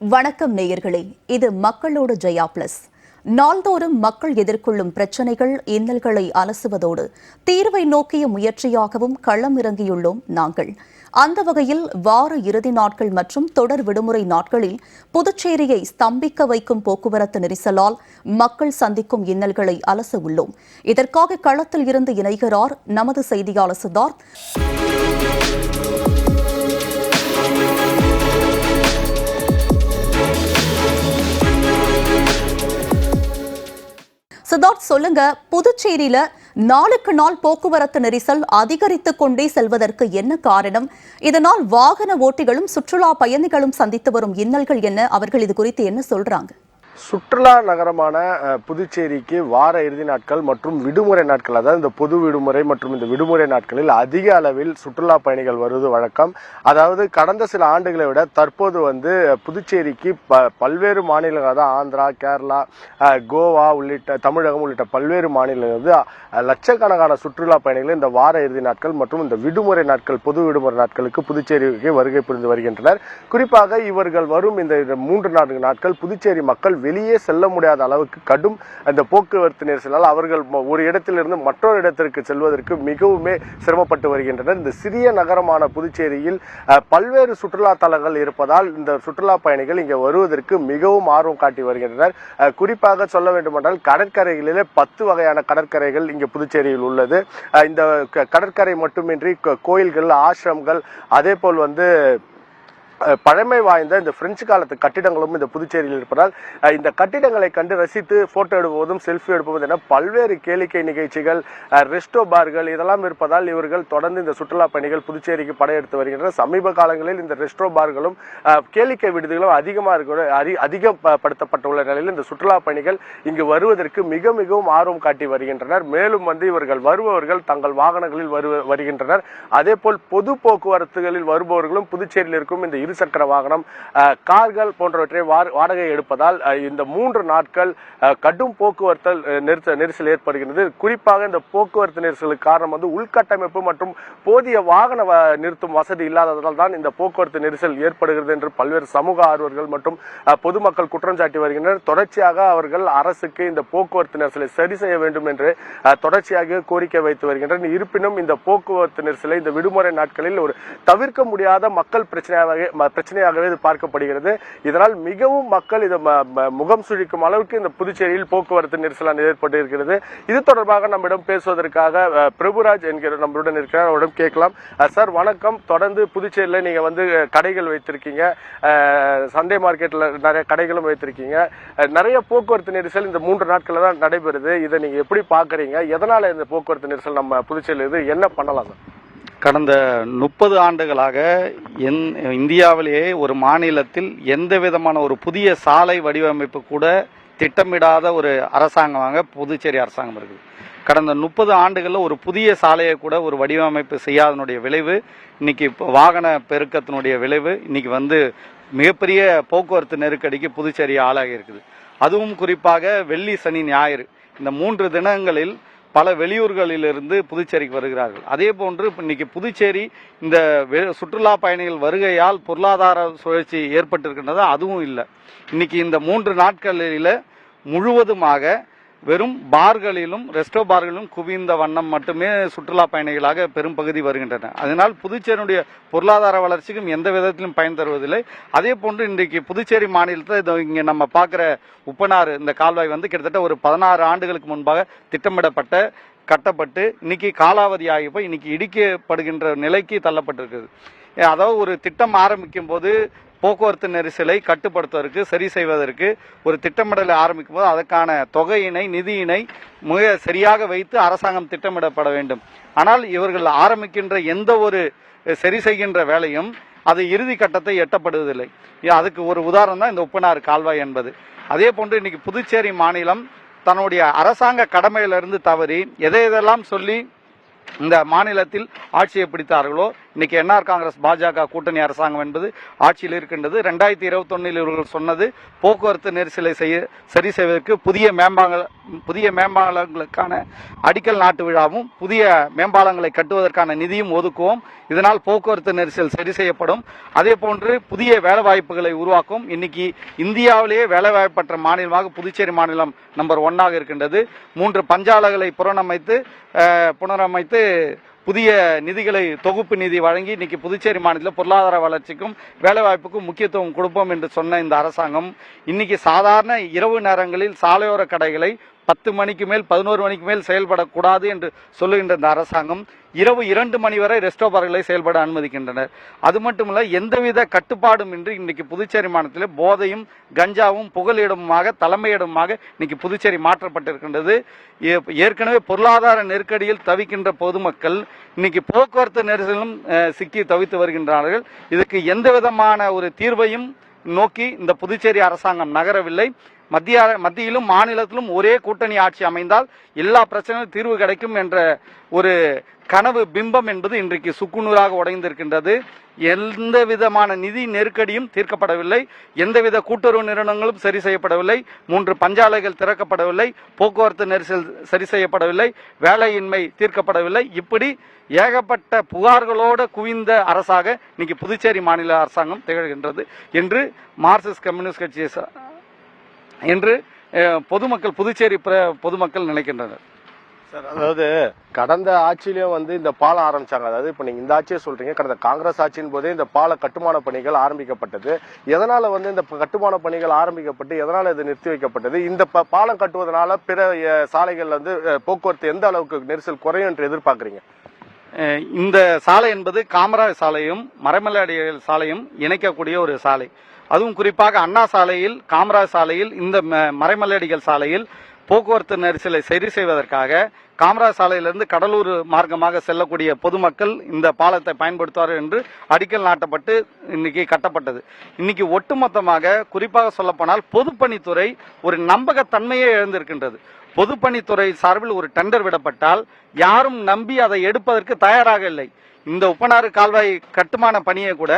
வணக்கம் நேயர்களே இது மக்களோடு ஜெயா பிளஸ். நாள்தோறும் மக்கள் எதிர்கொள்ளும் பிரச்சனைகள் இன்னல்களை அலசுவதோடு தீர்வை நோக்கிய முயற்சியாகவும் களமிறங்கியுள்ளோம் நாங்கள். அந்த வகையில் வார இறுதி நாட்கள் மற்றும் தொடர் விடுமுறை நாட்களில் புதுச்சேரியை ஸ்தம்பிக்க வைக்கும் போக்குவரத்து நெரிசலால் மக்கள் சந்திக்கும் இன்னல்களை அலச உள்ளோம். இதற்காக களத்தில் இருந்து இணைகிறார் நமது செய்தியாளர் சித்தார்த். சித்தார்த் சொல்லுங்க புதுச்சேரியில நாளுக்கு நாள் போக்குவரத்து நெரிசல் அதிகரித்து கொண்டே செல்வதற்கு என்ன காரணம்? இதனால் வாகன ஓட்டிகளும் சுற்றுலா பயணிகளும் சந்தித்து வரும் இன்னல்கள் என்ன? அவர்கள் இது குறித்து என்ன சொல்றாங்க? சுற்றுலா நகரமான புதுச்சேரிக்கு வார இறுதி நாட்கள் மற்றும் விடுமுறை நாட்கள் அதாவது இந்த பொது விடுமுறை மற்றும் இந்த விடுமுறை நாட்களில் அதிக அளவில் சுற்றுலா பயணிகள் வருவது வழக்கம். அதாவது கடந்த சில ஆண்டுகளை விட தற்போது வந்து புதுச்சேரிக்கு ப பல்வேறு மாநிலங்கள் அதாவது ஆந்திரா கேரளா கோவா உள்ளிட்ட தமிழகம் உள்ளிட்ட பல்வேறு மாநிலங்கள் வந்து லட்சக்கணக்கான சுற்றுலா பயணிகள் இந்த வார இறுதி நாட்கள் மற்றும் இந்த விடுமுறை நாட்கள் பொது விடுமுறை நாட்களுக்கு புதுச்சேரிக்கு வருகை புரிந்து வருகின்றனர். குறிப்பாக இவர்கள் வரும் இந்த மூன்று நான்கு நாட்கள் புதுச்சேரி மக்கள் வெளியே செல்ல முடியாத அளவுக்கு கடும் அந்த போக்குவரத்து நெரிசலால் அவர்கள் ம- ஒரு இடத்திலிருந்து மற்றொரு இடத்திற்கு செல்வதற்கு மிகவுமே சிரமப்பட்டு வருகின்றனர். இந்த சிறிய நகரமான புதுச்சேரியில் பல்வேறு சுற்றுலா தலங்கள் இருப்பதால் இந்த சுற்றுலா பயணிகள் இங்கே வருவதற்கு மிகவும் ஆர்வம் காட்டி வருகின்றனர். குறிப்பாக சொல்ல வேண்டுமென்றால் கடற்கரைகளிலே பத்து வகையான கடற்கரைகள் இங்கே புதுச்சேரியில் உள்ளது. இந்த க- கடற்கரை மட்டுமின்றி கோயில்கள் ஆசிரமங்கள் அதே போல் வந்து பழமை வாய்ந்த இந்த பிரெஞ்சு காலத்து கட்டிடங்களும் இந்த புதுச்சேரியில் இருப்பதால் இந்த கட்டிடங்களை கண்டு ரசித்து போட்டோ எடுப்பதும் செல்ஃபி எடுப்பதும் என பல்வேறு கேளிக்கை நிகழ்ச்சிகள் ரெஸ்டோ பார்கள் இதெல்லாம் இருப்பதால் இவர்கள் தொடர்ந்து இந்த சுற்றுலா பயணிகள் புதுச்சேரிக்கு படையெடுத்து வருகின்றனர். சமீப காலங்களில் இந்த ரெஸ்டோ பார்களும் கேளிக்கை விடுதிகளும் அதிகமாக இருக்கிற அதிகப்படுத்தப்பட்டுள்ள நிலையில் இந்த சுற்றுலா பயணிகள் இங்கு வருவதற்கு மிக மிகவும் ஆர்வம் காட்டி வருகின்றனர். மேலும் வந்து இவர்கள் வருபவர்கள் தங்கள் வாகனங்களில் வரு வருகின்றனர். அதே போல் பொது போக்குவரத்துகளில் வருபவர்களும் புதுச்சேரியில் இருக்கும் இந்த இருசக்கர வாகனம் கார்கள் போன்றவற்றை வாடகை எடுப்பதால் இந்த மூன்று நாட்கள் கடும் போக்குவரத்து நெரிசல் நெரிசல் ஏற்படுகிறது குறிப்பாக இந்த போக்குவரத்து நெரிசலுக்கு காரணம் வந்து உள்கட்டமைப்பு மற்றும் போதிய வாகன வ- நிறுத்தும் வசதி இல்லாததால் தான் இந்த போக்குவரத்து நெரிசல் ஏற்படுகிறது என்று பல்வேறு சமூக ஆர்வலர்கள் மற்றும் பொதுமக்கள் குற்றம் சாட்டி வருகின்றனர். தொடர்ச்சியாக அவர்கள் அரசுக்கு இந்த போக்குவரத்து நெரிசலை சரி செய்ய வேண்டும் என்று தொடர்ச்சியாக கோரிக்கை வைத்து வருகின்றனர். இருப்பினும் இந்த போக்குவரத்து நெரிசலை இந்த விடுமுறை நாட்களில் ஒரு தவிர்க்க முடியாத மக்கள் பிரச்சனையாக பிரச்சனையாகவே இது பார்க்கப்படுகிறது. இதனால் மிகவும் மக்கள் இதை ம- முகம் சுழிக்கும் அளவுக்கு இந்த புதுச்சேரியில் போக்குவரத்து நெரிசலான ஏற்பட்டு இருக்கிறது இது தொடர்பாக நம்மிடம் பேசுவதற்காக பிரபுராஜ் என்கிற நம்மளுடன் இருக்கிறார். அவரிடம் கேட்கலாம். சார் வணக்கம். தொடர்ந்து புதுச்சேரியில் நீங்கள் வந்து கடைகள் வைத்திருக்கீங்க. சண்டே மார்க்கெட்டில் நிறைய கடைகளும் வைத்திருக்கீங்க. நிறைய போக்குவரத்து நெரிசல் இந்த மூன்று நாட்களில் தான் நடைபெறுது. இதை நீங்கள் எப்படி பார்க்குறீங்க? எதனால் இந்த போக்குவரத்து நெரிசல் நம்ம புதுச்சேரியில் இது என்ன பண்ணலாம் சார்? கடந்த முப்பது ஆண்டுகளாக எந் இந்தியாவிலேயே ஒரு மாநிலத்தில் எந்த விதமான ஒரு புதிய சாலை வடிவமைப்பு கூட திட்டமிடாத ஒரு அரசாங்கமாக புதுச்சேரி அரசாங்கம் இருக்குது. கடந்த முப்பது ஆண்டுகளில் ஒரு புதிய சாலையை கூட ஒரு வடிவமைப்பு செய்யாதனுடைய விளைவு இன்னைக்கு இப்போ வாகன பெருக்கத்தினுடைய விளைவு இன்னைக்கு வந்து மிகப்பெரிய போக்குவரத்து நெருக்கடிக்கு புதுச்சேரி ஆளாகி இருக்குது. அதுவும் குறிப்பாக வெள்ளி சனி ஞாயிறு. இந்த மூன்று தினங்களில் பல வெளியூர்களிலிருந்து புதுச்சேரிக்கு வருகிறார்கள். அதே போன்று இன்னைக்கு புதுச்சேரி இந்த வெ- சுற்றுலா பயணிகள் வருகையால் பொருளாதார சுழற்சி ஏற்பட்டிருக்கின்றது அதுவும் இல்லை. இன்னைக்கு இந்த மூன்று நாட்களில் முழுவதுமாக வெறும் பார்களிலும் ரெஸ்டோ பார்களிலும் குவிந்த வண்ணம் மட்டுமே சுற்றுலா பயணிகளாக பெரும் பகுதி வருகின்றன. அதனால் புதுச்சேரியுடைய பொருளாதார வளர்ச்சிக்கும் எந்த விதத்திலும் பயன் தருவதில்லை. அதே போன்று இன்றைக்கு புதுச்சேரி மாநிலத்தில் இங்கே நம்ம பார்க்குற உப்பனாறு இந்த கால்வாய் வந்து கிட்டத்தட்ட ஒரு பதினாறு ஆண்டுகளுக்கு முன்பாக திட்டமிடப்பட்ட கட்டப்பட்டு இன்னைக்கு காலாவதி ஆகி போய் இன்னைக்கு இடிக்கப்படுகின்ற நிலைக்கு தள்ளப்பட்டிருக்குது. அதாவது ஒரு திட்டம் ஆரம்பிக்கும் போது போக்குவரத்து நெரிசலை கட்டுப்படுத்துவதற்கு சரி செய்வதற்கு ஒரு திட்டமிடலை ஆரம்பிக்கும் போது அதற்கான தொகையினை நிதியினை மிக சரியாக வைத்து அரசாங்கம் திட்டமிடப்பட வேண்டும். ஆனால் இவர்கள் ஆரம்பிக்கின்ற எந்த ஒரு சரி செய்கின்ற வேலையும் அது இறுதி கட்டத்தை எட்டப்படுவதில்லை. அதுக்கு ஒரு உதாரணம் தான் இந்த உப்பனார் கால்வாய் என்பது. அதே போன்று இன்னைக்கு புதுச்சேரி மாநிலம் தன்னுடைய அரசாங்க கடமையிலிருந்து தவறி எதை எதெல்லாம் சொல்லி இந்த மாநிலத்தில் ஆட்சியை பிடித்தார்களோ இன்னைக்கு என்ஆர் காங்கிரஸ் பாஜக கூட்டணி அரசாங்கம் என்பது ஆட்சியில் இருக்கின்றது. ரெண்டாயிரத்தி இருபத்தொன்னில் இவர்கள் சொன்னது போக்குவரத்து நெரிசலை செய்ய சரி செய்வதற்கு புதிய மேம்பால புதிய மேம்பாலங்களுக்கான அடிக்கல் நாட்டு விழாவும் புதிய மேம்பாலங்களை கட்டுவதற்கான நிதியும் ஒதுக்குவோம். இதனால் போக்குவரத்து நெரிசல் சரி செய்யப்படும். அதே போன்று புதிய வேலைவாய்ப்புகளை உருவாக்கும். இன்னைக்கு இந்தியாவிலேயே வேலைவாய்ப்பற்ற மாநிலமாக புதுச்சேரி மாநிலம் நம்பர் ஒன்னாக இருக்கின்றது. மூன்று பஞ்சாலைகளை புனரமைத்து புனரமைத்து புதிய நிதிகளை தொகுப்பு நிதி வழங்கி இன்னைக்கு புதுச்சேரி மாநிலத்தில் பொருளாதார வளர்ச்சிக்கும் வேலைவாய்ப்புக்கும் முக்கியத்துவம் கொடுப்போம் என்று சொன்ன இந்த அரசாங்கம் இன்னைக்கு சாதாரண இரவு நேரங்களில் சாலையோர கடைகளை பத்து மணிக்கு மேல் பதினோரு மணிக்கு மேல் செயல்படக்கூடாது என்று சொல்லுகின்ற இந்த அரசாங்கம் இரவு இரண்டு மணி வரை ரெஸ்டோ பார்களை செயல்பட அனுமதிக்கின்றனர். அது மட்டுமல்ல எந்தவித கட்டுப்பாடும் இன்றி இன்னைக்கு புதுச்சேரி மாநிலத்தில் போதையும் கஞ்சாவும் புகலிடமுமாக தலைமையிடமாக இன்னைக்கு புதுச்சேரி மாற்றப்பட்டிருக்கின்றது. ஏ- ஏற்கனவே பொருளாதார நெருக்கடியில் தவிக்கின்ற பொதுமக்கள் இன்னைக்கு போக்குவரத்து நெரிசலும் சிக்கி தவித்து வருகின்றார்கள். இதுக்கு எந்த விதமான ஒரு தீர்வையும் நோக்கி இந்த புதுச்சேரி அரசாங்கம் நகரவில்லை. மத்திய மத்தியிலும் மாநிலத்திலும் ஒரே கூட்டணி ஆட்சி அமைந்தால் எல்லா பிரச்சனையும் தீர்வு கிடைக்கும் என்ற ஒரு கனவு பிம்பம் என்பது இன்றைக்கு சுக்குநூறாக உடைந்திருக்கின்றது. எந்த விதமான நிதி நெருக்கடியும் தீர்க்கப்படவில்லை. எந்தவித கூட்டுறவு நிறுவனங்களும் சரி செய்யப்படவில்லை. மூன்று பஞ்சாலைகள் திறக்கப்படவில்லை. போக்குவரத்து நெரிசல் சரி செய்யப்படவில்லை. வேலையின்மை தீர்க்கப்படவில்லை. இப்படி ஏகப்பட்ட புகார்களோடு குவிந்த அரசாக இன்னைக்கு புதுச்சேரி மாநில அரசாங்கம் திகழ்கின்றது என்று மார்க்சிஸ்ட் கம்யூனிஸ்ட் கட்சியை என்று பொதுமக்கள் புதுச்சேரி பொதுமக்கள் நினைக்கின்றனர். சார் அதாவது கடந்த ஆட்சியிலயும் வந்து இந்த பாலம் ஆரம்பிச்சாங்க. அதாவது இப்ப நீங்க இந்த ஆட்சியை சொல்றீங்க கடந்த காங்கிரஸ் ஆட்சியின் போதே இந்த பால கட்டுமான பணிகள் ஆரம்பிக்கப்பட்டது. எதனால வந்து இந்த கட்டுமான பணிகள் ஆரம்பிக்கப்பட்டு எதனால இது நிறுத்தி வைக்கப்பட்டது? இந்த பாலம் கட்டுவதனால பிற அஹ், சாலைகள்ல வந்து போக்குவரத்து எந்த அளவுக்கு நெரிசல் குறையும் என்று எதிர்பார்க்கறீங்க? இந்த சாலை என்பது காமராஜ் சாலையும் மரமலையடிகள் சாலையும் இணைக்கக்கூடிய ஒரு சாலை. அதுவும் குறிப்பாக அண்ணா சாலையில் காமராஜ் சாலையில் இந்த ம- மறைமலையடிகள் சாலையில் போக்குவரத்து நெரிசலை சரி செய்வதற்காக காமராஜ் சாலையிலிருந்து கடலூர் மார்க்கமாக செல்லக்கூடிய பொதுமக்கள் இந்த பாலத்தை பயன்படுத்துவார்கள் என்று அடிக்கல் நாட்டப்பட்டு இன்னைக்கு கட்டப்பட்டது. இன்னைக்கு ஒட்டுமொத்தமாக குறிப்பாக சொல்லப்போனால் பொதுப்பணித்துறை ஒரு நம்பகத்தன்மையே எழுந்திருக்கின்றது பொதுப்பணித்துறை சார்பில் ஒரு டெண்டர் விடப்பட்டால் யாரும் நம்பி அதை எடுப்பதற்கு தயாராக இல்லை. இந்த உப்பனாறு கால்வாய் கட்டுமான பணியை கூட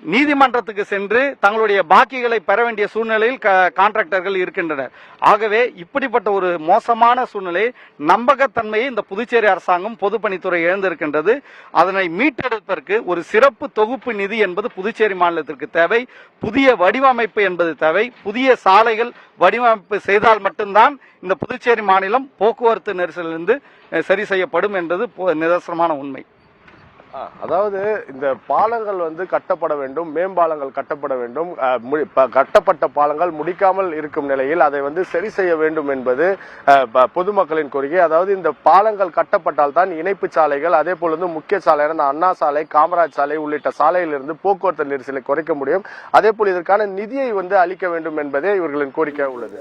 நீதிமன்றத்துக்கு சென்று தங்களுடைய பாக்கிகளை பெற வேண்டிய சூழ்நிலையில் க- கான்ட்ராக்டர்கள் இருக்கின்றனர். ஆகவே இப்படிப்பட்ட ஒரு மோசமான சூழ்நிலை நம்பகத்தன்மையை இந்த புதுச்சேரி அரசாங்கம் பொதுப்பணித்துறை இழந்திருக்கின்றது. அதனை மீட்டெடுப்பதற்கு ஒரு சிறப்பு தொகுப்பு நிதி என்பது புதுச்சேரி மாநிலத்திற்கு தேவை. புதிய வடிவமைப்பு என்பது தேவை. புதிய சாலைகள் வடிவமைப்பு செய்தால் மட்டும்தான் இந்த புதுச்சேரி மாநிலம் போக்குவரத்து நெரிசலிலிருந்து சரி செய்யப்படும் என்பது நிதர்சனமான உண்மை. அதாவது இந்த பாலங்கள் வந்து கட்டப்பட வேண்டும் மேம்பாலங்கள் கட்டப்பட வேண்டும் ப- கட்டப்பட்ட பாலங்கள் முடிக்காமல் இருக்கும் நிலையில் அதை வந்து சரி செய்ய வேண்டும் என்பது பொதுமக்களின் கோரிக்கை. அதாவது இந்த பாலங்கள் கட்டப்பட்டால் தான் இணைப்பு சாலைகள் அதே போல வந்து முக்கிய சாலையான இந்த அண்ணா சாலை காமராஜ் சாலை உள்ளிட்ட சாலையிலிருந்து போக்குவரத்து நெரிசலை குறைக்க முடியும். அதே போல் இதற்கான நிதியை வந்து அளிக்க வேண்டும் என்பதே இவர்களின் கோரிக்கை உள்ளது.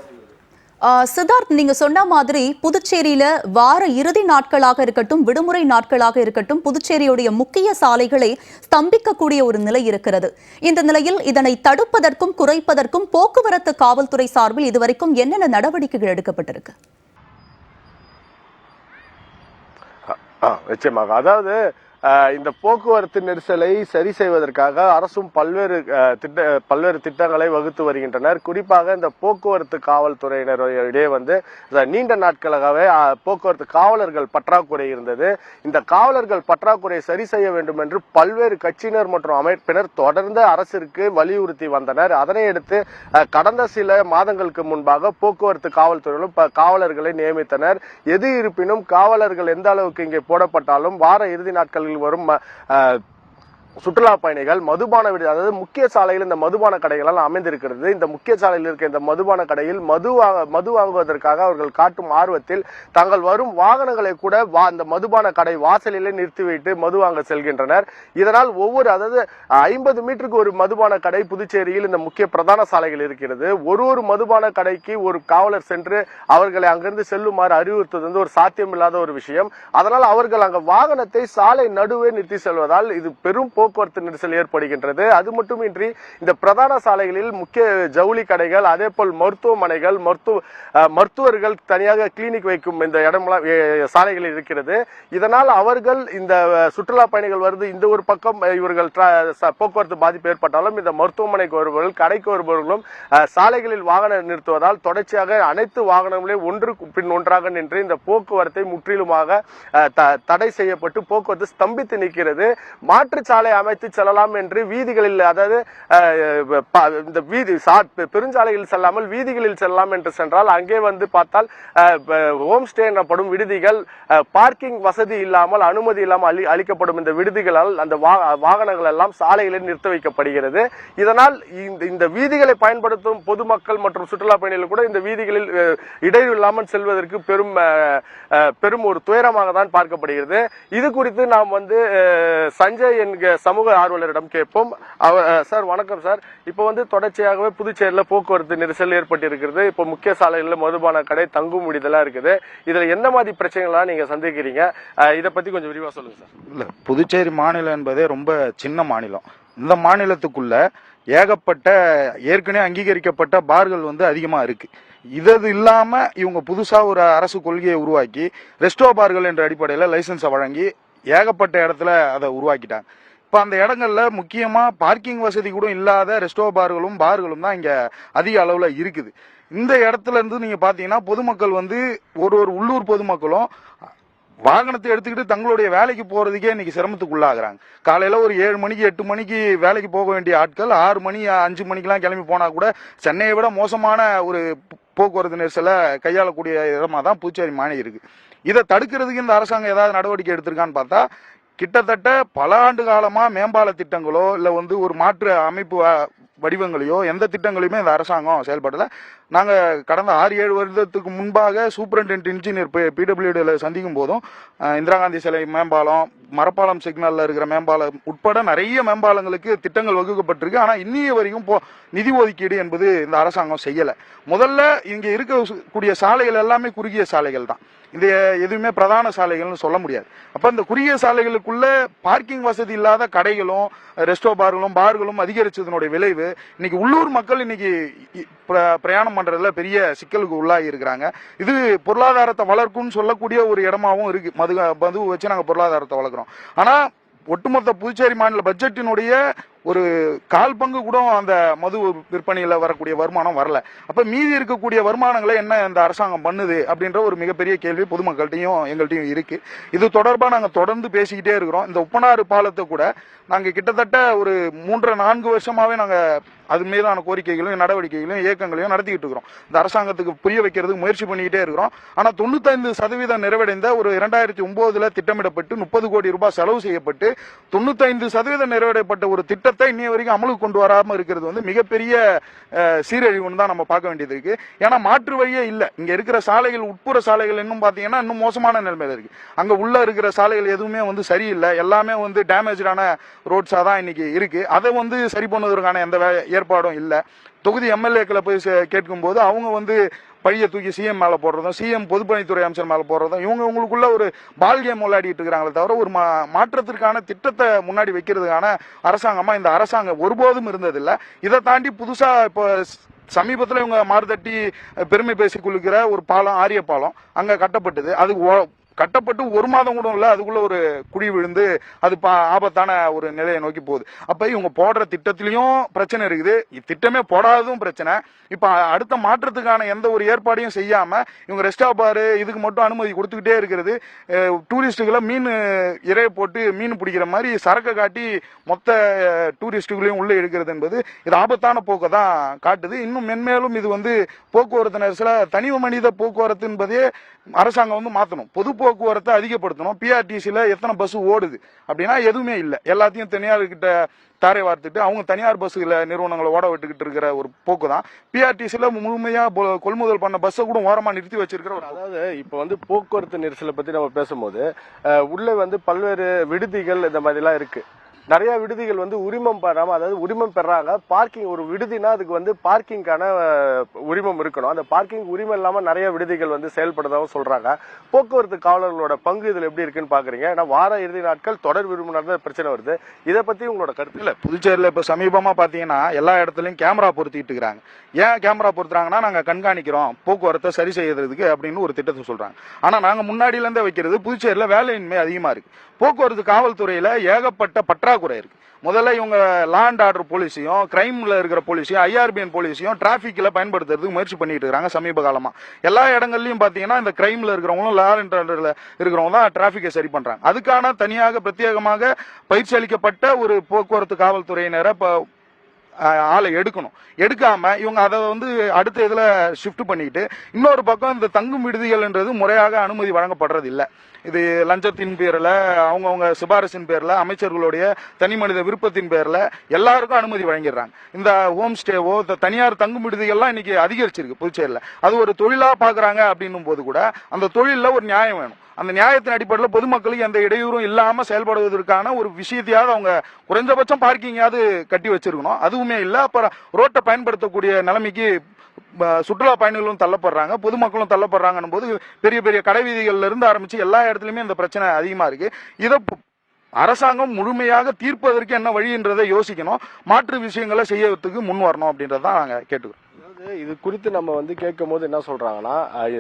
சித்தார்த் நீங்க சொன்ன மாதிரி புதுச்சேரியில வார இறுதி நாட்களாக இருக்கட்டும் விடுமுறை நாட்களாக இருக்கட்டும் புதுச்சேரியுடைய முக்கிய சாலைகளை ஸ்தம்பிக்கக்கூடிய ஒரு நிலை இருக்கிறது. இந்த நிலையில் இதனை தடுப்பதற்கும் குறைப்பதற்கும் போக்குவரத்து காவல்துறை சார்பில் இதுவரைக்கும் என்னென்ன நடவடிக்கைகள் எடுக்கப்பட்டிருக்கு? நிச்சயமாக. அதாவது இந்த போக்குவரத்து நெரிசலை சரி செய்வதற்காக அரசும் பல்வேறு திட்ட பல்வேறு திட்டங்களை வகுத்து வருகின்றனர். குறிப்பாக இந்த போக்குவரத்து காவல்துறையினரிடையே வந்து நீண்ட நாட்களாகவே போக்குவரத்து காவலர்கள் பற்றாக்குறை இருந்தது. இந்த காவலர்கள் பற்றாக்குறையை சரி செய்ய வேண்டும் என்று பல்வேறு கட்சியினர் மற்றும் அமைப்பினர் தொடர்ந்து அரசிற்கு வலியுறுத்தி வந்தனர். அதனை அடுத்து கடந்த சில மாதங்களுக்கு முன்பாக போக்குவரத்து காவல்துறையிலும் காவலர்களை நியமித்தனர். எது இருப்பினும் காவலர்கள் எந்த அளவுக்கு இங்கே போடப்பட்டாலும் வார இறுதி நாட்கள் வரும் சுற்றுலா பயணிகள் மதுபான விடுதி அதாவது முக்கிய சாலையில் இந்த மதுபான கடைகளெல்லாம் அமைந்திருக்கிறது. இந்த முக்கிய சாலையில் இருக்க இந்த மதுபான கடையில் மது வாங்க மது வாங்குவதற்காக அவர்கள் காட்டும் ஆர்வத்தில் தாங்கள் வரும் வாகனங்களை கூட வா அந்த மதுபான கடை வாசலிலே நிறுத்தி வைத்து மது வாங்க செல்கின்றனர். இதனால் ஒவ்வொரு அதாவது ஐம்பது மீட்டருக்கு ஒரு மதுபான கடை புதுச்சேரியில் இந்த முக்கிய பிரதான சாலைகள் இருக்கிறது. ஒரு ஒரு மதுபான கடைக்கு ஒரு காவலர் சென்று அவர்களை அங்கிருந்து செல்லுமாறு அறிவுறுத்துவது வந்து ஒரு சாத்தியமில்லாத ஒரு விஷயம். அதனால் அவர்கள் அங்கே வாகனத்தை சாலை நடுவே நிறுத்தி செல்வதால் இது பெரும் போக்குவரத்து நெரிசல் ஏற்படுகின்றது. அது மட்டுமின்றி இந்த பிரதான சாலைகளில் முக்கிய ஜவுளி கடைகள் அதே போல் மருத்துவமனைகள் மருத்துவ மருத்துவர்கள் தனியாக கிளினிக் வைக்கும் இந்த இடமெல்லாம் சாலைகள் இருக்கிறது. இதனால் அவர்கள் இந்த சுற்றுலா பயணிகள் வருது இந்த ஒரு பக்கம் இவர்கள் போக்குவரத்து பாதிப்பு ஏற்பட்டாலும் இந்த மருத்துவமனைக்கு வருபவர்கள் கடைக்கு வருபவர்களும் சாலைகளில் வாகனம் நிறுத்துவதால் தொடர்ச்சியாக அனைத்து வாகனங்களையும் ஒன்று பின் ஒன்றாக நின்று இந்த போக்குவரத்தை முற்றிலுமாக தடை செய்யப்பட்டு போக்குவரத்து ஸ்தம்பித்து நிற்கிறது. மாற்று சாலை அமைத்து செல்லலாம் என்று வீதிகளில் அதாவது இந்த வீதி சா- பெருஞ்சாலைகளில் செல்லாமல் வீதிகளில் செல்லலாம் என்று சென்றால் அங்கே வந்து பார்த்தால் ஹோம் ஸ்டே எனப்படும் விடுதிகள் பார்க்கிங் வசதி இல்லாமல் அனுமதி இல்லாமல் அளி அளிக்கப்படும் இந்த விடுதிகளால் அந்த வா- வாகனங்கள் எல்லாம் சாலைகளில் நிறுத்த வைக்கப்படுகிறது. இதனால் இந்த இந்த வீதிகளை பயன்படுத்தும் பொதுமக்கள் மற்றும் சுற்றுலா பயணிகள் கூட இந்த வீதிகளில் அஹ், இடையூறு இல்லாமல் செல்வதற்கு பெரும் பெரும் ஒரு துயரமாக தான் பார்க்கப்படுகிறது. இது குறித்து நாம் வந்து சஞ்சய் என்கிற சமூக ஆர்வலரிடம் கேட்போம். சார் வணக்கம் சார். இப்போ வந்து தொடர்ச்சியாகவே புதுச்சேரியில் போக்குவரத்து நெரிசல் ஏற்பட்டிருக்கிறது. இப்போ முக்கிய சாலைகளில் மதுபான கடை தங்கும் விடுதலா இருக்குது. இதில் எந்த மாதிரி பிரச்சனைகளாக நீங்கள் சந்திக்கிறீங்க? இதை பற்றி கொஞ்சம் விரிவாக சொல்லுங்கள் சார். இல்லை புதுச்சேரி மாநிலம் என்பதே ரொம்ப சின்ன மாநிலம். இந்த மாநிலத்துக்குள்ள ஏகப்பட்ட ஏற்கனவே அங்கீகரிக்கப்பட்ட பார்கள் வந்து அதிகமாக இருக்கு. இதது இல்லாமல் இவங்க புதுசாக ஒரு அரசு கொள்கையை உருவாக்கி ரெஸ்டோ பார்கள் என்ற அடிப்படையில் லைசன்ஸை வழங்கி ஏகப்பட்ட இடத்துல அதை உருவாக்கிட்டாங்க. இப்போ அந்த இடங்கள்ல முக்கியமாக பார்க்கிங் வசதி கூட இல்லாத ரெஸ்டோ பார்களும் பார்களும் தான் இங்கே அதிக அளவில் இருக்குது. இந்த இடத்துல இருந்து நீங்கள் பார்த்தீங்கன்னா பொதுமக்கள் வந்து ஒரு ஒரு உள்ளூர் பொதுமக்களும் வாகனத்தை எடுத்துக்கிட்டு தங்களுடைய வேலைக்கு போகிறதுக்கே இன்றைக்கி சிரமத்துக்கு காலையில் ஒரு ஏழு மணிக்கு எட்டு மணிக்கு வேலைக்கு போக வேண்டிய ஆட்கள் ஆறு மணி அஞ்சு மணிக்கெலாம் கிளம்பி போனால் கூட சென்னையை விட மோசமான ஒரு போக்குவரத்து நெரிசலை கையாளக்கூடிய இடமா தான் புதுச்சேரி மாநிலம் இருக்குது இதை தடுக்கிறதுக்கு இந்த அரசாங்கம் ஏதாவது நடவடிக்கை எடுத்திருக்கான்னு பார்த்தா கிட்டத்தட்ட பல ஆண்டு காலமா மேம்பால திட்டங்களோ இல்ல வந்து ஒரு மாற்று அமைப்பு வடிவங்களையோ எந்த திட்டங்களையுமே இந்த அரசாங்கம் செயல்படல. நாங்க கடந்த ஆறு ஏழு வருடத்துக்கு முன்பாக சூப்பரண்டென்ட் இன்ஜினியர் பிடபிள்யூடியில் சந்திக்கும் போதும் இந்திரா காந்தி சிலை மேம்பாலம் மரப்பாலம் சிக்னல்ல இருக்கிற மேம்பாலம் உட்பட நிறைய மேம்பாலங்களுக்கு திட்டங்கள் வகுக்கப்பட்டிருக்கு. ஆனா இன்னிய வரைக்கும் போ நிதி ஒதுக்கீடு என்பது இந்த அரசாங்கம் செய்யல. முதல்ல இங்க இருக்கக்கூடிய சாலைகள் எல்லாமே குறுகிய சாலைகள் தான். இது எதுவுமே பிரதான சாலைகள்னு சொல்ல முடியாது. அப்போ இந்த குறுகிய சாலைகளுக்குள்ள பார்க்கிங் வசதி இல்லாத கடைகளும் ரெஸ்டோ பார்களும் பார்களும் அதிகரிச்சதனுடைய விளைவு இன்னைக்கு உள்ளூர் மக்கள் இன்னைக்கு பிரயாணம் பண்றதுல பெரிய சிக்கலுக்கு உள்ளாகி இருக்கிறாங்க. இது பொருளாதாரத்தை வளர்க்கும்னு சொல்லக்கூடிய ஒரு இடமாவும் இருக்கு. மது மது வச்சு நாங்கள் பொருளாதாரத்தை வளர்க்குறோம். ஆனால் ஒட்டுமொத்த புதுச்சேரி மாநில பட்ஜெட்டினுடைய ஒரு கால் பங்கு கூட அந்த மது விற்பனையில் வரக்கூடிய வருமானம் வரல. அப்போ மீதி இருக்கக்கூடிய வருமானங்களை என்ன இந்த அரசாங்கம் பண்ணுது அப்படின்ற ஒரு மிகப்பெரிய கேள்வி பொதுமக்கள்கிட்டயும் எங்கள்கிட்டயும் இருக்கு. இது தொடர்பாக நாங்கள் தொடர்ந்து பேசிக்கிட்டே இருக்கிறோம். இந்த உப்பனாறு பாலத்தை கூட நாங்கள் கிட்டத்தட்ட ஒரு மூன்றரை நான்கு வருஷமாகவே நாங்கள் அது மீதான கோரிக்கைகளையும் நடவடிக்கைகளையும் இயக்கங்களையும் நடத்திக்கிட்டு இருக்கிறோம். இந்த அரசாங்கத்துக்கு புரிய வைக்கிறதுக்கு முயற்சி பண்ணிக்கிட்டே இருக்கிறோம். ஆனால் தொண்ணூத்தைந்து சதவீதம் நிறைவடைந்த ஒரு இரண்டாயிரத்தி ஒன்பதுல திட்டமிடப்பட்டு முப்பது கோடி ரூபாய் செலவு செய்யப்பட்டு தொண்ணூத்தைந்து சதவீதம் நிறைவடைப்பட்ட ஒரு திட்டத்தை இன்னைய வரைக்கும் அமலுக்கு கொண்டு வராமல் இருக்கிறது வந்து மிகப்பெரிய சீரழிவுன்னு தான் நம்ம பார்க்க வேண்டியது இருக்கு. ஏன்னா மாற்று வழியே இல்லை. இங்கே இருக்கிற சாலைகள் உட்புற சாலைகள் இன்னும் பார்த்தீங்கன்னா இன்னும் மோசமான நிலைமையில இருக்கு. அங்கே உள்ள இருக்கிற சாலைகள் எதுவுமே வந்து சரியில்லை. எல்லாமே வந்து டேமேஜான ரோட்ஸாக தான் இன்னைக்கு இருக்கு. அதை வந்து சரி பண்ணுவதற்கான எந்த வே- ஏற்பாடும் இல்லை. தொகுதி எம்எல்ஏக்களை போய் சே- கேட்கும்போது அவங்க வந்து பையை தூக்கி சிஎம் மேலே போடுறதும் சிஎம் பொதுப்பணித்துறை அமைச்சர் மேலே போடுறதும் இவங்க உங்களுக்குள்ள ஒரு பால் கேம் விளையாடிட்டு இருக்கிறாங்களே தவிர ஒரு மா- மாற்றத்திற்கான திட்டத்தை முன்னாடி வைக்கிறதுக்கான அரசாங்கமாக இந்த அரசாங்கம் ஒருபோதும் இருந்ததில்லை. இதை தாண்டி புதுசாக இப்போ சமீபத்தில் இவங்க மாறுதட்டி பெருமை பேசிக் கொள்கிற ஒரு பாலம் ஆரிய பாலம் அங்கே கட்டப்பட்டது. அது கட்டப்பட்டு ஒரு மாதம் கூட இல்லை அதுக்குள்ள ஒரு குழி விழுந்து அது பா- ஆபத்தான ஒரு நிலையை நோக்கி போகுது. அப்ப இவங்க போடுற திட்டத்திலையும் பிரச்சனை இருக்குது. திட்டமே போடாததும் பிரச்சனை. இப்ப அடுத்த மாற்றத்துக்கான எந்த ஒரு ஏற்பாடையும் செய்யாம இவங்க ரெஸ்டா பாரு இதுக்கு மட்டும் அனுமதி கொடுத்துக்கிட்டே இருக்கிறது. டூரிஸ்டுகளை மீன் இறைய போட்டு மீன் பிடிக்கிற மாதிரி சரக்கை காட்டி மொத்த டூரிஸ்டுகளையும் உள்ள எடுக்கிறது என்பது இது ஆபத்தான போக்கை தான் காட்டுது. இன்னும் மென்மேலும் இது வந்து போக்குவரத்து நெரிசல தனி மனித போக்குவரத்து என்பதே அரசாங்கம் வந்து மாற்றணும் பொது போக்குவரத்தை அதிகப்படுத்தணும். பிஆர்டிசியில் எத்தனை பஸ் ஓடுது? அப்படின்னா எதுவுமே இல்லை. எல்லாத்தையும் தனியார்கிட்ட தாரை வார்த்துட்டு அவங்க தனியார் பஸ்ஸுகளை நிறுவனங்களை ஓட விட்டுக்கிட்டு இருக்கிற ஒரு போக்கு தான் பிஆர்டிசியில் முழுமையாக கொள்முதல் பண்ண பஸ்ஸை கூட ஓரமாக நிறுத்தி வச்சிருக்கிற ஒரு அதாவது இப்போ வந்து போக்குவரத்து நெரிசலை பற்றி நம்ம பேசும்போது உள்ளே வந்து பல்வேறு விடுதிகள் இந்த மாதிரிலாம் இருக்குது நிறைய விடுதிகள் வந்து உரிமம் பெறாம அதாவது உரிமம் பெறாங்க. பார்க்கிங் ஒரு விடுதினா அதுக்கு வந்து பார்க்கிங்கான உரிமம் இருக்கணும். அந்த பார்க்கிங் உரிமம் இல்லாம நிறைய விடுதிகள் வந்து செயல்படுறதாகவும் சொல்றாங்க. போக்குவரத்து காவலர்களோட பங்கு இதுல எப்படி இருக்குன்னு பாக்குறீங்க? ஏன்னா வார இறுதி நாட்கள் தொடர் விரும்பு நடந்த பிரச்சனை வருது. இதை பத்தி உங்களோட கருத்து? இல்ல புதுச்சேரியில இப்ப சமீபமா பாத்தீங்கன்னா எல்லா இடத்துலயும் கேமரா பொருத்திட்டு இருக்கிறாங்க ஏன் கேமரா பொருத்துறாங்கன்னா நாங்க கண்காணிக்கிறோம். போக்குவரத்தை சரி செய்யறதுக்கு அப்படின்னு ஒரு திட்டத்தை சொல்றாங்க. ஆனா நாங்க முன்னாடியில இருந்தே வைக்கிறது புதுச்சேரியில வேலையின்மை அதிகமா இருக்கு. போக்குவரத்து காவல்துறையில் ஏகப்பட்ட பற்றாக்குறை இருக்கு. முதல்ல இவங்க லேண்ட் ஆர்டர் போலீஸையும் கிரைமில் இருக்கிற போலீஸையும் ஐஆர்பிஎன் போலீஸையும் டிராஃபிக்கில் பயன்படுத்துறதுக்கு முயற்சி பண்ணிட்டு இருக்காங்க சமீப காலமாக எல்லா இடங்கள்லையும் பார்த்தீங்கன்னா இந்த கிரைமில் இருக்கிறவங்களும் லேண்ட் ஆர்டரில் இருக்கிறவங்க தான் டிராஃபிக்கை சரி பண்ணுறாங்க அதுக்கான தனியாக பிரத்யேகமாக பயிற்சி அளிக்கப்பட்ட ஒரு போக்குவரத்து காவல்துறையினரை இப்போ ஆளை எடுக்கணும். எடுக்காம இவங்க அதை வந்து அடுத்த இதில் ஷிஃப்ட் பண்ணிட்டு இன்னொரு பக்கம் இந்த தங்கும் விடுதிகள்ன்றது முறையாக அனுமதி வழங்கப்படுறது இல்லை இது லஞ்சத்தின் பேரில் அவங்கவுங்க சிபாரிசின் பேரில் அமைச்சர்களுடைய தனி மனித விருப்பத்தின் பேரில் எல்லாருக்கும் அனுமதி வழங்கிடுறாங்க. இந்த ஹோம் ஸ்டேவோ இந்த தனியார் தங்கும் விடுதிகள்லாம் இன்னைக்கு அதிகரிச்சிருக்கு புதுச்சேரியில். அது ஒரு தொழிலாக பார்க்குறாங்க அப்படின்னும் போது கூட அந்த தொழிலில் ஒரு நியாயம் வேணும். அந்த நியாயத்தின் அடிப்படையில் பொதுமக்களுக்கு எந்த இடையூறும் இல்லாமல் செயல்படுவதற்கான ஒரு விஷயத்தையாவது அவங்க குறைந்தபட்சம் பார்க்கிங்காவது கட்டி வச்சிருக்கணும். அதுவுமே இல்லை. அப்புறம் ரோட்டை பயன்படுத்தக்கூடிய நிலைமைக்கு சுற்றுலா பயணிகளும் தள்ளப்படுறாங்க. பொதுமக்களும் தள்ளப்படுறாங்கன்னும் போது பெரிய பெரிய கடைவீதிகளில் இருந்து ஆரம்பிச்சு எல்லா இடத்துலையுமே இந்த பிரச்சனை அதிகமா இருக்கு. இதை அரசாங்கம் முழுமையாக தீர்ப்பதற்கு என்ன வழின்றதை யோசிக்கணும். மாற்று விஷயங்களை செய்யறதுக்கு முன் வரணும் அப்படின்றதான் நாங்கள் கேட்டுக்கிறோம். இது குறித்து நம்ம வந்து கேட்கும் போது என்ன சொல்றாங்கன்னா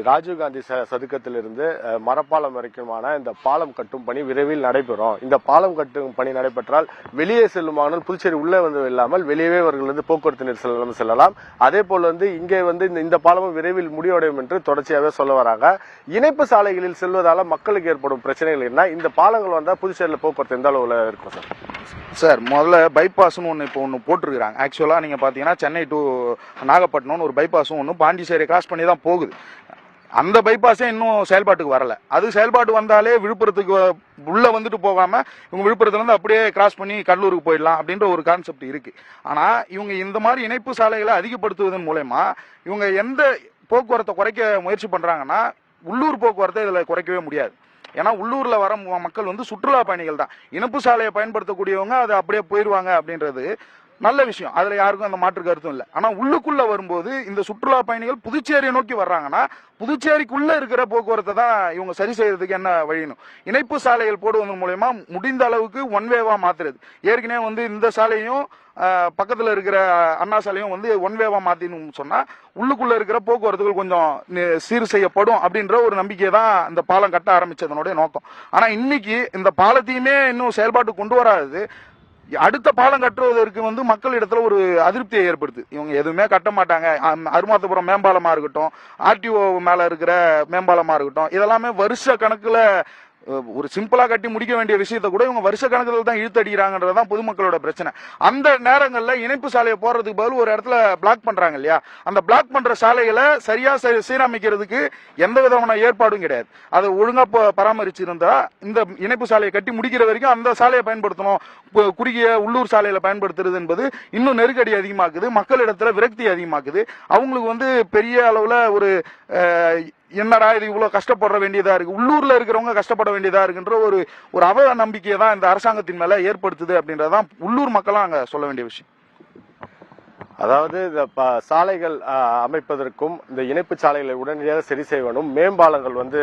ராஜீவ்காந்தி ச- சதுக்கத்திலிருந்து மரப்பாலம் வரைக்குமான இந்த பாலம் கட்டும் பணி விரைவில் நடைபெறும். இந்த பாலம் கட்டும் பணி நடைபெற்றால் வெளியே செல்லுமானால் புதுச்சேரி உள்ளே வந்து இல்லாமல் வெளியவே அவர்கள் வந்து போக்குவரத்து நெரிசல் செல்லலாம். அதே போல வந்து இங்கே வந்து இந்த- இந்த பாலமும் விரைவில் முடிவடையும் என்று தொடர்ச்சியாகவே சொல்ல வராங்க. இணைப்பு சாலைகளில் செல்வதால மக்களுக்கு ஏற்படும் பிரச்சனைகள் என்ன? இந்த பாலங்கள் வந்தால் புதுச்சேரியில் போக்குவரத்து எந்த அளவில் இருக்கும் சார்? சார் முதல்ல பைபாஸ்னு ஒன்று இப்போ ஒன்று போட்டிருக்கிறாங்க. ஆக்சுவலாக நீங்கள் பார்த்தீங்கன்னா சென்னை டு நாகப்பட்டினம்னு ஒரு பைபாஸும் ஒன்று பாண்டிச்சேரி கிராஸ் பண்ணி தான் போகுது. அந்த பைபாஸே இன்னும் செயல்பாட்டுக்கு வரல. அது செயல்பாட்டு வந்தாலே விழுப்புரத்துக்கு உள்ளே உள்ள வந்துட்டு போகாம இவங்க விழுப்புரத்துலேருந்து அப்படியே கிராஸ் பண்ணி கடலூருக்கு போயிடலாம் அப்படின்ற ஒரு கான்செப்ட் இருக்கு. ஆனா இவங்க இந்த மாதிரி இணைப்பு சாலைகளை அதிகப்படுத்துவதன் மூலயமா இவங்க எந்த போக்குவரத்தை குறைக்க முயற்சி பண்றாங்கன்னா உள்ளூர் போக்குவரத்தை இதுல குறைக்கவே முடியாது. ஏன்னா உள்ளூர்ல வர மக்கள் வந்து சுற்றுலா பயணிகள் தான். இணைப்பு சாலையை பயன்படுத்தக்கூடியவங்க அது அப்படியே போயிடுவாங்க அப்படின்றது நல்ல விஷயம். அதுல யாருக்கும் அந்த மாற்று கருத்தும் இல்லை. ஆனா உள்ளுக்குள்ள வரும்போது இந்த சுற்றுலா பயணிகள் புதுச்சேரியை நோக்கி வர்றாங்கன்னா புதுச்சேரிக்குள்ள இருக்கிற போக்குவரத்தை தான் இவங்க சரி செய்யறதுக்கு என்ன வழியணும் இணைப்பு சாலைகள் போடுவதன் மூலயமா முடிந்த அளவுக்கு ஒன் வேவா மாத்துறது. ஏற்கனவே வந்து இந்த சாலையும் பக்கத்தில் பக்கத்துல இருக்கிற அண்ணா சாலையும் வந்து ஒன் வேவா மாத்தின்னு சொன்னா உள்ளுக்குள்ள இருக்கிற போக்குவரத்துகள் கொஞ்சம் சீர் செய்யப்படும் அப்படின்ற ஒரு நம்பிக்கை தான் இந்த பாலம் கட்ட ஆரம்பிச்சதனுடைய நோக்கம். ஆனா இன்னைக்கு இந்த பாலத்தையுமே இன்னும் செயல்பாட்டு கொண்டு வராது அடுத்த பாலம் கட்டுவதற்கு வந்து மக்கள் இடத்துல ஒரு அதிருப்தியை ஏற்படுத்து. இவங்க எதுவுமே கட்ட மாட்டாங்க. அருமாத்தபுரம் மேம்பாலமா இருக்கட்டும் ஆர்டிஓ மேல இருக்கிற மேம்பாலமா இருக்கட்டும் இதெல்லாமே வருஷ கணக்குல ஒரு சிம்பிளா கட்டி முடிக்க வேண்டிய விஷயத்த கூட இவங்க வருஷ கணக்கில் தான் இழுத்தடிக்கிறாங்கன்றதுதான் பொதுமக்களோட பிரச்சனை. அந்த நேரங்களில் இணைப்பு சாலையை போறதுக்கு பதில் ஒரு இடத்துல பிளாக் பண்றாங்க இல்லையா? அந்த பிளாக் பண்ற சாலைகளை சரியா சீரமைக்கிறதுக்கு எந்த விதமான ஏற்பாடும் கிடையாது. அதை ஒழுங்கா பராமரிச்சிருந்தா இந்த இணைப்பு சாலையை கட்டி முடிக்கிற வரைக்கும் அந்த சாலையை பயன்படுத்தணும். கு- குறுகிய உள்ளூர் சாலையில பயன்படுத்துறது என்பது இன்னும் நெருக்கடி அதிகமாக்குது. மக்களிடத்துல விரக்தி அதிகமாக்குது. அவங்களுக்கு வந்து பெரிய அளவுல ஒரு என்னடா இது இவ்வளவு கஷ்டப்பட வேண்டியதா இருக்கு? உள்ளூர்ல இருக்கிறவங்க கஷ்டப்பட வேண்டியதா இருக்குன்ற ஒரு ஒரு அவ நம்பிக்கையை தான் இந்த அரசாங்கத்தின் மேல ஏற்படுத்துது அப்படின்றதான் உள்ளூர் மக்களும் அங்க சொல்ல வேண்டிய விஷயம். அதாவது இந்த ப- சாலைகள் அமைப்பதற்கும் இந்த இணைப்பு சாலைகளை உடனடியாக சரி செய்ய மேம்பாலங்கள் வந்து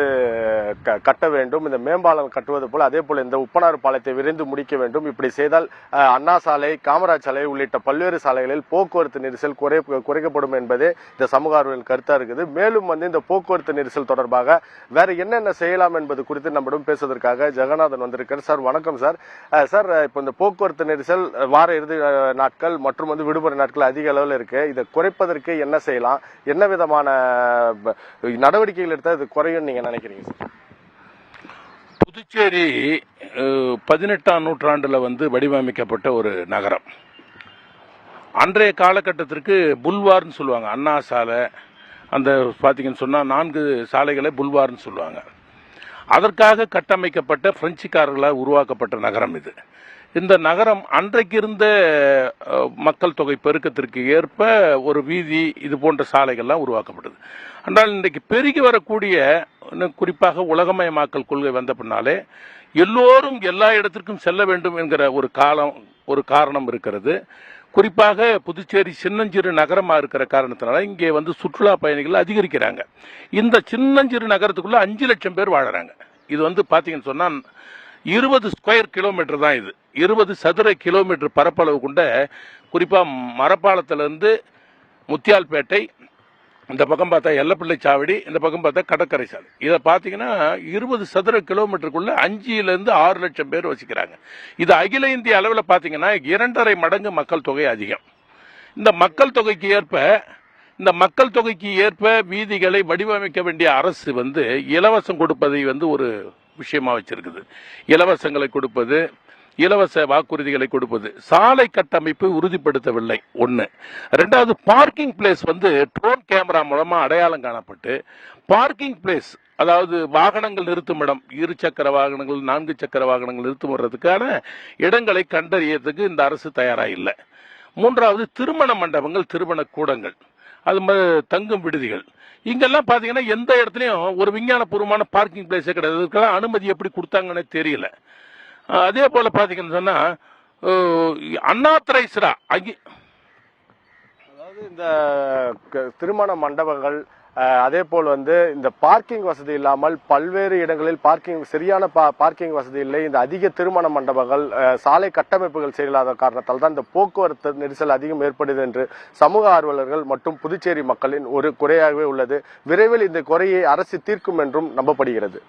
க- கட்ட வேண்டும். இந்த மேம்பாலம் கட்டுவது போல அதே போல இந்த உப்பனார் பாலத்தை விரைந்து முடிக்க வேண்டும். இப்படி செய்தால் அண்ணா சாலை காமராஜ் சாலை உள்ளிட்ட பல்வேறு சாலைகளில் போக்குவரத்து நெரிசல் குறை குறைக்கப்படும் என்பதே இந்த சமூக ஆர்வலர்கள் கருத்தா இருக்குது. மேலும் வந்து இந்த போக்குவரத்து நெரிசல் தொடர்பாக வேற என்னென்ன செய்யலாம் என்பது குறித்து நம்மிடம் பேசுவதற்காக ஜெகநாதன் வந்திருக்கார் சார் வணக்கம் சார். சார் இப்போ இந்த போக்குவரத்து நெரிசல் வார இறுதி நாட்கள் மற்றும் வந்து விடுமுறை நாட்கள் அதிக அளவில் இருக்கு. இதை குறைப்பதற்கு என்ன செய்யலாம்? என்ன விதமான நடவடிக்கைகள் எடுத்தால் இது குறையும் நீங்க நினைக்கிறீங்க சார்? புதுச்சேரி பதினெட்டாம் நூற்றாண்டில் வந்து வடிவமைக்கப்பட்ட ஒரு நகரம். அன்றைய காலகட்டத்திற்கு புல்வார்னு சொல்லுவாங்க. அண்ணா சாலை அந்த பார்த்தீங்கன்னு சொன்னா நான்கு சாலைகளை புல்வார்னு சொல்லுவாங்க. அதற்காக கட்டமைக்கப்பட்ட பிரெஞ்சுக்காரர்களால் உருவாக்கப்பட்ட நகரம் இது. இந்த நகரம் அன்றைக்கு இருந்த மக்கள் தொகை பெருக்கத்திற்கு ஏற்ப ஒரு வீதி இது போன்ற சாலைகள்லாம் உருவாக்கப்படுது ஆனால் இன்றைக்கு பெருகி வரக்கூடிய இன்னும் குறிப்பாக உலகமயமாக்கல் கொள்கை வந்த பின்னாலே எல்லோரும் எல்லா இடத்திற்கும் செல்ல வேண்டும் என்கிற ஒரு காலம் ஒரு காரணம் இருக்கிறது. குறிப்பாக புதுச்சேரி சின்னஞ்சிறு நகரமாக இருக்கிற காரணத்தினால இங்கே வந்து சுற்றுலா பயணிகள் அதிகரிக்கிறாங்க. இந்த சின்னஞ்சிறு நகரத்துக்குள்ள அஞ்சு லட்சம் பேர் வாழறாங்க. இது வந்து பார்த்தீங்கன்னு சொன்னால் இருபது ஸ்கொயர் கிலோமீட்டர் தான் இது. இருபது சதுர கிலோமீட்டர் பரப்பளவு கொண்ட குறிப்பாக மரப்பாலத்திலேருந்து முத்தியால்பேட்டை இந்த பக்கம் பார்த்தா எல்லப்பிள்ளை சாவடி இந்த பக்கம் பார்த்தா கடற்கரை சாலை இதை பார்த்தீங்கன்னா இருபது சதுர கிலோமீட்டருக்குள்ள அஞ்சுலேருந்து ஆறு லட்சம் பேர் வசிக்கிறாங்க. இது அகில இந்திய அளவில் பார்த்தீங்கன்னா இரண்டரை மடங்கு மக்கள் தொகை அதிகம். இந்த மக்கள் தொகைக்கு ஏற்ப இந்த மக்கள் தொகைக்கு ஏற்ப வீதிகளை வடிவமைக்க வேண்டிய அரசு வந்து இலவசம் கொடுப்பதை வந்து ஒரு விஷயமா வச்சிருக்குது. இலவசங்களை கொடுப்பது இலவச வாக்குறுதிகளை கொடுப்பது சாலை கட்டமைப்பு உறுதிப்படுத்தவில்லை. ஒன்று ரெண்டாவது பார்க்கிங் பிளேஸ் வந்து ட்ரோன் கேமரா மூலமாக அடையாளம் காணப்பட்டு பார்க்கிங் பிளேஸ் அதாவது வாகனங்கள் நிறுத்தும் இடம் இரு சக்கர வாகனங்கள் நான்கு சக்கர வாகனங்கள் நிறுத்தும் வர்றதுக்கான இடங்களை கண்டறியறதுக்கு இந்த அரசு தயாராக இல்லை. மூன்றாவது திருமண மண்டபங்கள் திருமண கூடங்கள். அது மாதிரி தங்கும் விடுதிகள். இங்கெல்லாம் பார்த்தீங்கன்னா எந்த இடத்துலையும் ஒரு விஞ்ஞானபூர்வமான பார்க்கிங் பிளேஸே கிடையாது. இதுக்கெல்லாம் அனுமதி எப்படி கொடுத்தாங்கன்னு தெரியல. அதே போல் பார்த்தீங்கன்னு சொன்னால் அன்னாத்தரைஸ்ரா அங்கே அதாவது இந்த க- திருமண மண்டபங்கள் அதே போல் வந்து இந்த பார்க்கிங் வசதி இல்லாமல் பல்வேறு இடங்களில் பார்க்கிங் சரியான பா- பார்க்கிங் வசதி இல்லை. இந்த அதிக திருமண மண்டபங்கள் சாலை கட்டமைப்புகள் சரியில்லாத காரணத்தால் தான் இந்த போக்குவரத்து நெரிசல் அதிகம் ஏற்படுது என்று சமூக ஆர்வலர்கள் மற்றும் புதுச்சேரி மக்களின் ஒரு குறையாகவே உள்ளது. விரைவில் இந்த குறையை அரசு தீர்க்கும் என்றும் நம்பப்படுகிறது.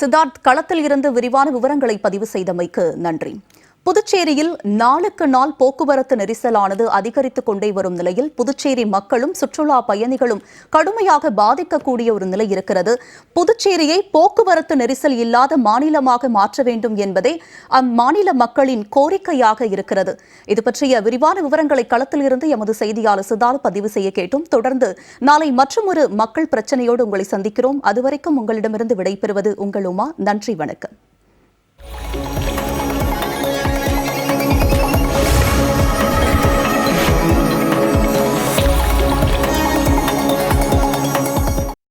சித்தார்த் களத்தில் இருந்து விரிவான விவரங்களை பதிவு செய்தமைக்கு நன்றி. புதுச்சேரியில் நாளுக்கு நாள் போக்குவரத்து நெரிசலானது அதிகரித்துக் கொண்டே வரும் நிலையில் புதுச்சேரி மக்களும் சுற்றுலா பயணிகளும் கடுமையாக பாதிக்கக்கூடிய ஒரு நிலை இருக்கிறது. புதுச்சேரியை போக்குவரத்து நெரிசல் இல்லாத மாநிலமாக மாற்ற வேண்டும் என்பதே அம்மாநில மக்களின் கோரிக்கையாக இருக்கிறது. இது பற்றிய விரிவான விவரங்களை களத்தில் இருந்து எமது செய்தியாளர் சித்தார்த் பதிவு செய்ய கேட்டும். தொடர்ந்து நாளை மற்றொரு மக்கள் பிரச்சனையோடு உங்களை சந்திக்கிறோம். அதுவரைக்கும் உங்களிடமிருந்து விடைபெறுவது உங்கள் உமா நன்றி வணக்கம்.